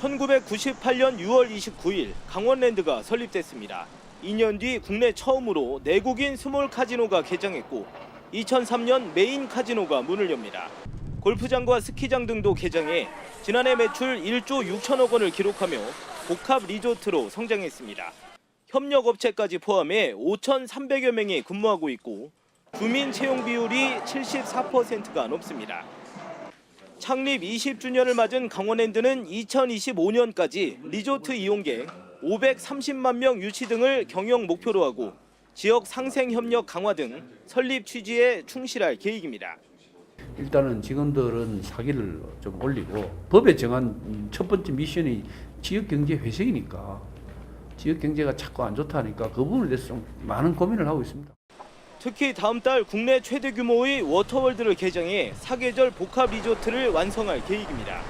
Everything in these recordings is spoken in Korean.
1998년 6월 29일 강원랜드가 설립됐습니다. 2년 뒤 국내 처음으로 내국인 스몰 카지노가 개장했고 2003년 메인 카지노가 문을 엽니다. 골프장과 스키장 등도 개장해 지난해 매출 1조 6천억 원을 기록하며 복합 리조트로 성장했습니다. 협력업체까지 포함해 5,300여 명이 근무하고 있고 주민 채용 비율이 74%가 넘습니다. 창립 20주년을 맞은 강원랜드는 2025년까지 리조트 이용객 530만 명 유치 등을 경영 목표로 하고 지역 상생 협력 강화 등 설립 취지에 충실할 계획입니다. 일단은 직원들은 사기를 좀 올리고 법에 정한 첫 번째 미션이 지역 경제 회생이니까 지역 경제가 자꾸 안 좋다니까 그 부분에 대해서 좀 많은 고민을 하고 있습니다. 특히 다음 달 국내 최대 규모의 워터월드를 개장해 사계절 복합 리조트를 완성할 계획입니다.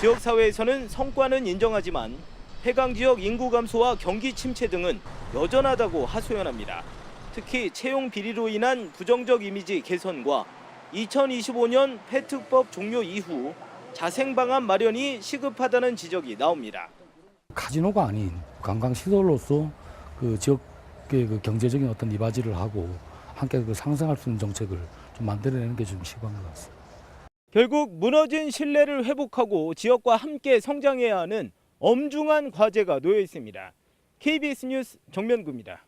지역 사회에서는 성과는 인정하지만 해강 지역 인구 감소와 경기 침체 등은 여전하다고 하소연합니다. 특히 채용 비리로 인한 부정적 이미지 개선과 2025년 페트법 종료 이후 자생 방안 마련이 시급하다는 지적이 나옵니다. 카지노가 아닌 관광 시설로서 그 지역의 그 경제적인 어떤 이바지를 하고 함께 그 상생할 수 있는 정책을 좀 만들어내는 게좀 시급한 것 같습니다. 결국 무너진 신뢰를 회복하고 지역과 함께 성장해야 하는 엄중한 과제가 놓여 있습니다. KBS 뉴스 정면구입니다.